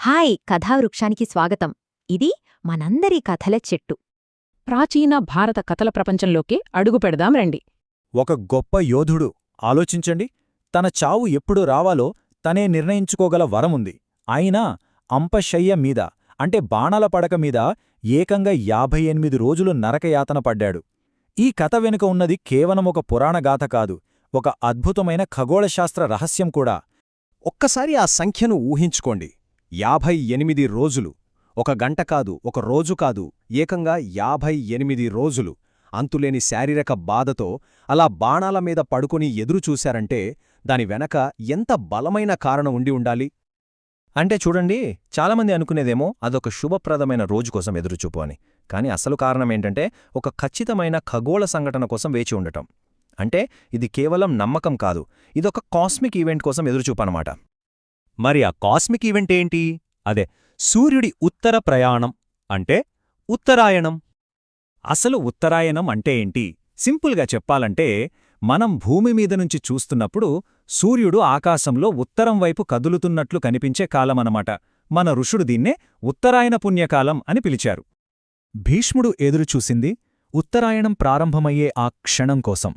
Hi కథావృక్షానికి స్వాగతం. ఇది మనందరి కథల చెట్టు. ప్రాచీన భారత కథల ప్రపంచంలోకి అడుగు పెడదాం రండి. ఒక గొప్ప యోధుడు ఆలోచించండి తన చావు ఎప్పుడు రావాలో తనే నిర్ణయించుకోగల వరముంది. అయినా అంపశయ్య మీద అంటే బాణాల పడక మీద ఏకంగా యాభై ఎనిమిది రోజులు నరకయాతన పడ్డాడు. ఈ కథ వెనుక ఉన్నది కేవలం ఒక పురాణగాథ కాదు ఒక అద్భుతమైన ఖగోళశాస్త్ర రహస్యం కూడా. ఒక్కసారి ఆ సంఖ్యను ఊహించుకోండి. యాభై ఎనిమిది రోజులు. ఒక గంట కాదు ఒక రోజు కాదు ఏకంగా యాభై ఎనిమిది రోజులు. అంతులేని శారీరక బాధతో అలా బాణాల మీద పడుకుని ఎదురుచూశారంటే దాని వెనక ఎంత బలమైన కారణం ఉండి ఉండాలి? అంటే చూడండి చాలామంది అనుకునేదేమో అదొక శుభప్రదమైన రోజు కోసం ఎదురుచూపు అని. కానీ అసలు కారణమేంటంటే ఒక ఖచ్చితమైన ఖగోళ సంఘటన కోసం వేచి ఉండటం. అంటే ఇది కేవలం నమ్మకం కాదు ఇదొక కాస్మిక్ ఈవెంట్ కోసం ఎదురుచూపనమాట. మరి ఆ కాస్మిక్ ఈవెంట్ ఏంటి? అదే సూర్యుడి ఉత్తర ప్రయాణం అంటే ఉత్తరాయణం. అసలు ఉత్తరాయణం అంటే ఏంటి? సింపుల్గా చెప్పాలంటే మనం భూమి మీద నుంచి చూస్తున్నప్పుడు సూర్యుడు ఆకాశంలో ఉత్తరం వైపు కదులుతున్నట్లు కనిపించే కాలమనమాట. మన ఋషుడు దీన్నే ఉత్తరాయణ పుణ్యకాలం అని పిలిచారు. భీష్ముడు ఎదురుచూసింది ఉత్తరాయణం ప్రారంభమయ్యే ఆ క్షణం కోసం.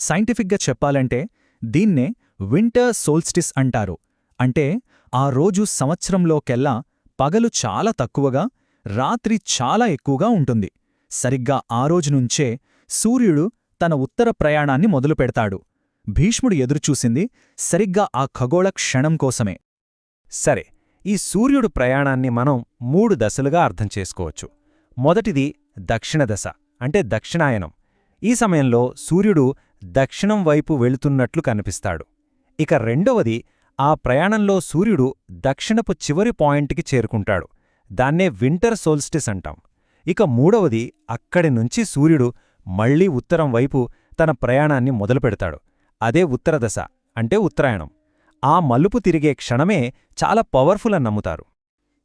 సైంటిఫిక్గా చెప్పాలంటే దీన్నే వింటర్ సోల్స్టిస్ అంటారు. అంటే ఆ రోజు సంవత్సరంలోకెల్లా పగలు చాలా తక్కువగా రాత్రి చాలా ఎక్కువగా ఉంటుంది. సరిగ్గా ఆ రోజునుంచే సూర్యుడు తన ఉత్తర ప్రయాణాన్ని మొదలుపెడతాడు భీష్ముడు ఎదురుచూసింది సరిగ్గా ఆ ఖగోళ క్షణం కోసమే. సరే ఈ సూర్యుడు ప్రయాణాన్ని మనం మూడు దశలుగా అర్థం చేసుకోవచ్చు. మొదటిది దక్షిణ దశ అంటే దక్షిణాయనం. ఈ సమయంలో సూర్యుడు దక్షిణం వైపు వెళుతున్నట్లు కనిపిస్తాడు. ఇక రెండవది ఆ ప్రయాణంలో సూర్యుడు దక్షిణపు చివరి పాయింట్కి చేరుకుంటాడు. దాన్నే వింటర్ సోల్స్టిస్ అంటాం. ఇక మూడవది అక్కడి నుంచి సూర్యుడు మళ్ళీ ఉత్తరం వైపు తన ప్రయాణాన్ని మొదలుపెడతాడు. అదే ఉత్తరదశ అంటే ఉత్తరాయణం. ఆ మలుపు తిరిగే క్షణమే చాలా పవర్ఫుల్ అని నమ్ముతారు.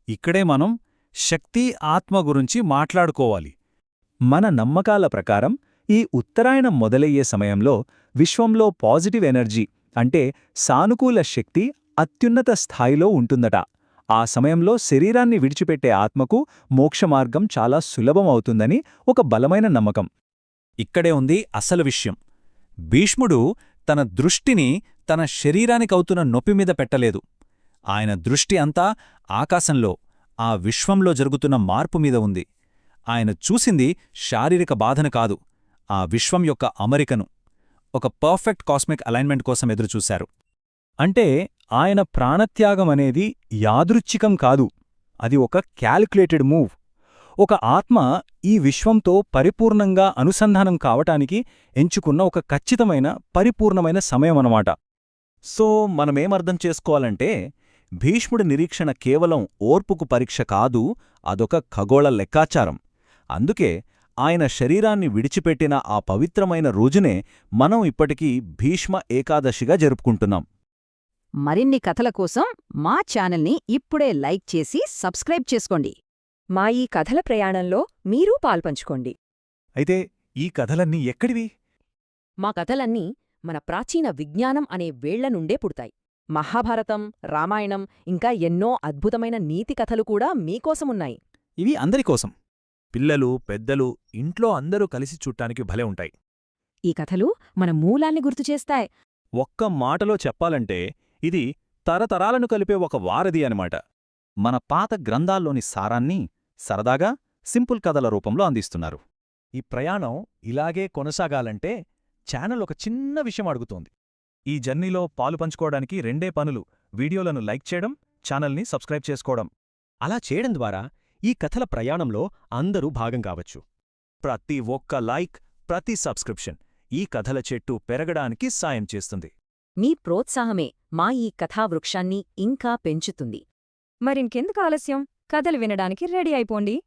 ఇక్కడే మనం శక్తి ఆత్మ గురించి మాట్లాడుకోవాలి. మన నమ్మకాల ప్రకారం ఈ ఉత్తరాయణం మొదలయ్యే సమయంలో విశ్వంలో పాజిటివ్ ఎనర్జీ అంటే సానుకూల శక్తి అత్యున్నత స్థాయిలో ఉంటుందట. ఆ సమయంలో శరీరాన్ని విడిచిపెట్టే ఆత్మకు మోక్షమార్గం చాలా సులభమవుతుందని ఒక బలమైన నమ్మకం. ఇక్కడే ఉంది అసలు విషయం. భీష్ముడు తన దృష్టిని తన శరీరానికవుతున్న నొప్పిమీద పెట్టలేదు. ఆయన దృష్టి అంతా ఆకాశంలో ఆ విశ్వంలో జరుగుతున్న మార్పు మీద ఉంది. ఆయన చూసింది శారీరక బాధను కాదు ఆ విశ్వం యొక్క అమరికను. ఒక పర్ఫెక్ట్ కాస్మిక్ అలైన్మెంట్ కోసం ఎదురుచూశారు. అంటే ఆయన ప్రాణత్యాగం అనేది యాదృచ్ఛికం కాదు. అది ఒక క్యాలిక్యులేటెడ్ మూవ్. ఒక ఆత్మ ఈ విశ్వంతో పరిపూర్ణంగా అనుసంధానం కావటానికి ఎంచుకున్న ఒక ఖచ్చితమైన పరిపూర్ణమైన సమయమనమాట. సో మనమేమర్థం చేసుకోవాలంటే భీష్ముడి నిరీక్షణ కేవలం ఓర్పుకు పరీక్ష కాదు అదొక ఖగోళ లెక్కాచారం. అందుకే ఆయన శరీరాన్ని విడిచిపెట్టిన ఆ పవిత్రమైన రోజునే మనం ఇప్పటికీ భీష్మ ఏకాదశిగా జరుపుకుంటున్నాం. మరిన్ని కథల కోసం మా ఛానల్ని ఇప్పుడే లైక్ చేసి సబ్స్క్రైబ్ చేసుకోండి. మా ఈ కథల ప్రయాణంలో మీరూ పాల్పంచుకోండి. అయితే ఈ కథలన్నీ ఎక్కడివి? మా కథలన్నీ మన ప్రాచీన విజ్ఞానం అనే వేళ్ళ నుండే పుడతాయి. మహాభారతం రామాయణం ఇంకా ఎన్నో అద్భుతమైన నీతి కథలు కూడా మీకోసమున్నాయి. ఇవి అందరికోసం పిల్లలు పెద్దలు ఇంట్లో అందరూ కలిసి చూట్టానికి భలే ఉంటాయి. ఈ కథలు మన మూలాల్ని గుర్తుచేస్తాయి ఒక్క మాటలో చెప్పాలంటే ఇది తరతరాలను కలిపే ఒక వారధి అనమాట మన పాత గ్రంథాల్లోని సారాన్ని సరదాగా సింపుల్ కథల రూపంలో అందిస్తున్నారు. ఈ ప్రయాణం ఇలాగే కొనసాగాలంటే ఛానల్ ఒక చిన్న విషయం అడుగుతోంది. ఈ జర్నీలో పాలు పంచుకోవడానికి రెండే పనులు. వీడియోలను లైక్ చేయడం ఛానల్ని సబ్స్క్రైబ్ చేసుకోవడం. అలా చేయడం ద్వారా ఈ కథల ప్రయాణంలో అందరూ భాగం కావచ్చు. ప్రతి ఒక్క లైక్ ప్రతి సబ్స్క్రిప్షన్ ఈ కథల చెట్టు పెరగడానికి సాయం చేస్తుంది. మీ ప్రోత్సాహమే మా ఈ కథావృక్షాన్ని ఇంకా పెంచుతుంది. మరింకెందుకు ఆలస్యం? కథలు వినడానికి రెడీ అయిపోండి.